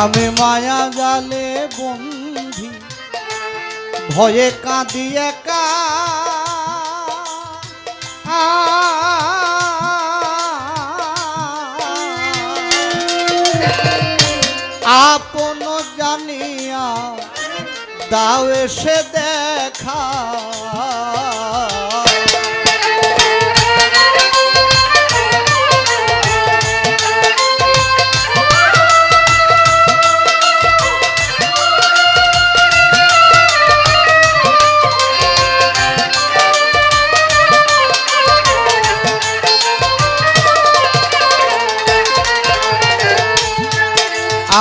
আমি মায়া জালে বন্ধি ভয়ে কাঁদি একা। আপন জানিয়া দাও এসে দেখা।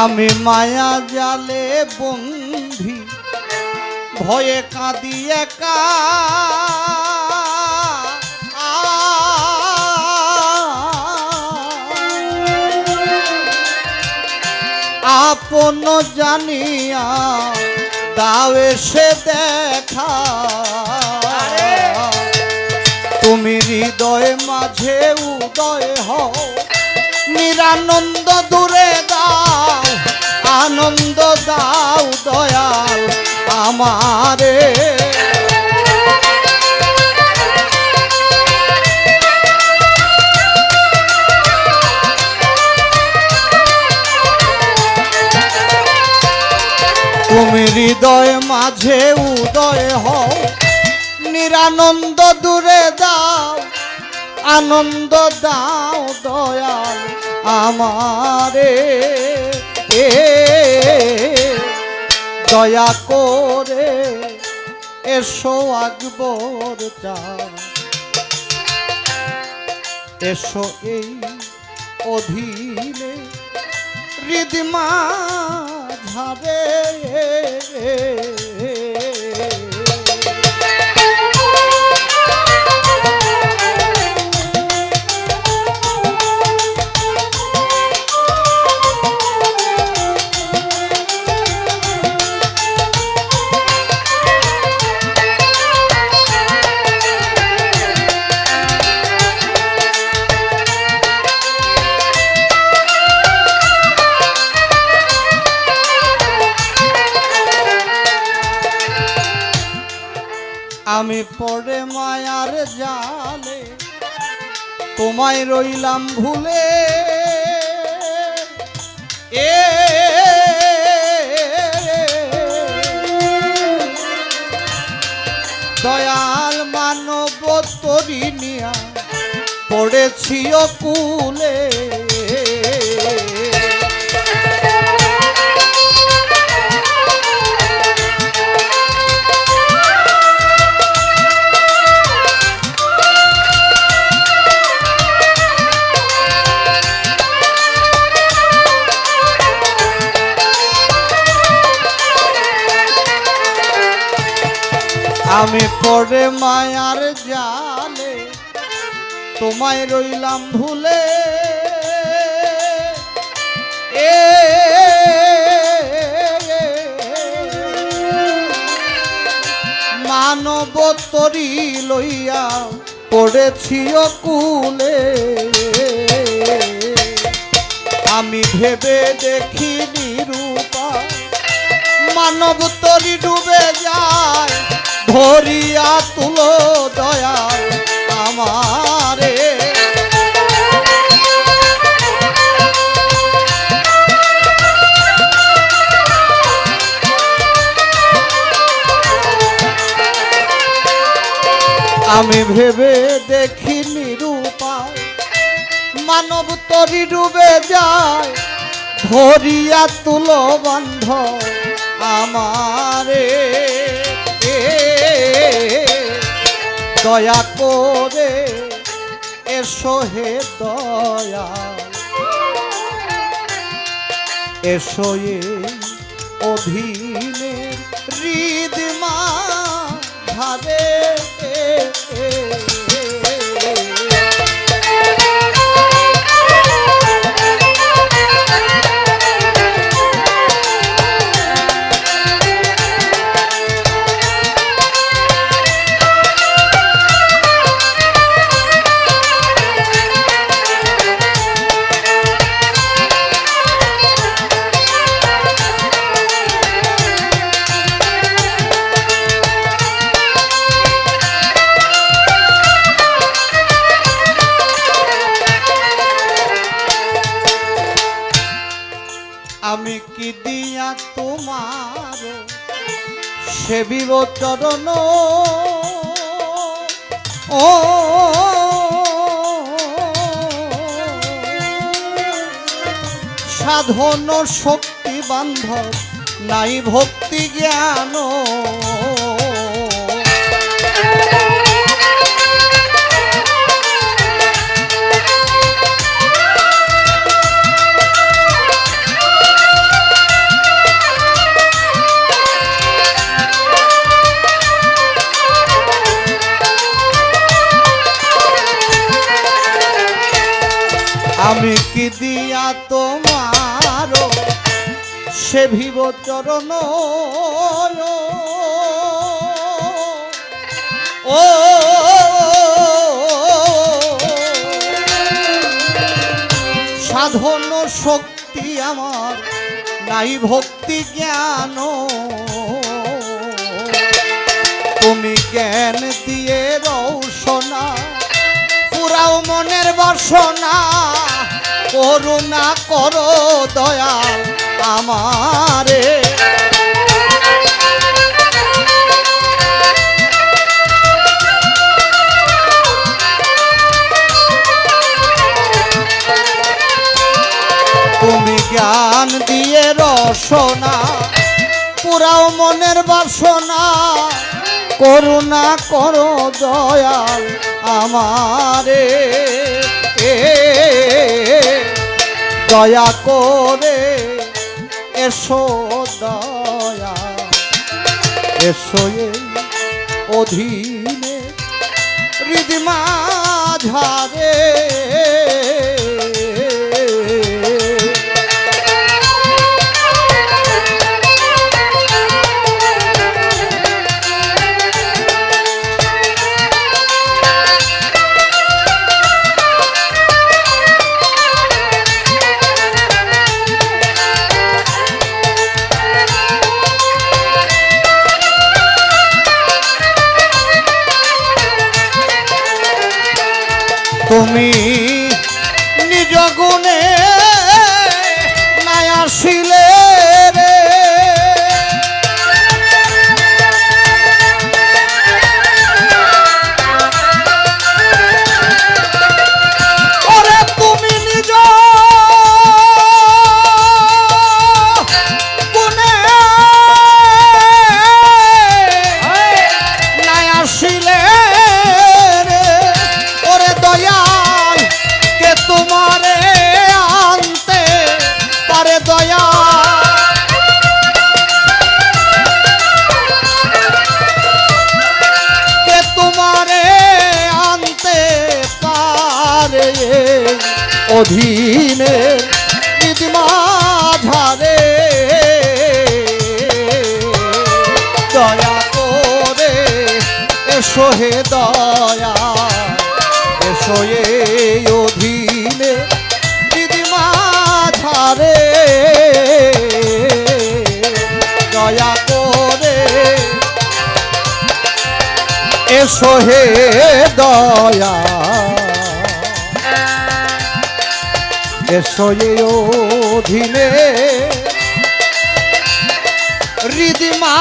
আমি মায়া জালে বন্ধি ভয়ে কাঁদি একা। আপন জানিয়া দাও এসে দেখা। তুমি হৃদয় মাঝে উদয় হও নিরানন্দ দূরে দাও, আনন্দ দাও দয়াল আমারে। তুমি হৃদয় মাঝে উদয় হও, নিরানন্দ দূরে দাও, আনন্দ দাও দয়াল আমারে এ দয়া করে এসো আকবর চা। এসো এই অধীনে হৃদমা ঝারে আমি পড়ে মায়ার জালে তোমায় রইলাম ভুলে। এ দয়াল মানব তরিনিয়া পড়েছি কুলে আমি পড়ে মায়ার জালে, তোমায় রইলাম ভুলে। এ মানব তরি লইয়া পড়েছি কুলে আমি ভেবে দেখি নিরূপা মানব তরি ডুবে যায় ভরিয়া তুলো দয়াল আমারে। আমি ভেবে দেখি নিরূপায় মানব তরি ডুবে যায় ভরিয়া তুলো বন্ধ আমারে। দয়া করে এসো হে দয়া। এসো এ অধীনে হৃদমা ধারে সেবিব চরণ ও সাধন শক্তি বান্ধব নাই ভক্তি জ্ঞান। আমি কি দিয়া তোমার সে ভিব চরণ? ও, সাধন শক্তি আমার, নাই ভক্তি জ্ঞান। তুমি জ্ঞান দিয়ে রৌশনা পুরাও মনের বাসনা। করুণা করো দয়াল আমারে। তুমি জ্ঞান দিয়ে রসনা, পুরাও মনের বাসনা। করুণা করো দয়াল আমারে। দয়া করে এসো দয়া। এসো অধীনে হৃদমা ঝারে এসো হে দয়া এসো এই অধীনে, দিদিমা ঝারে দয়া করে এসো হে দয়া এসো এই অধীনে হৃদিমা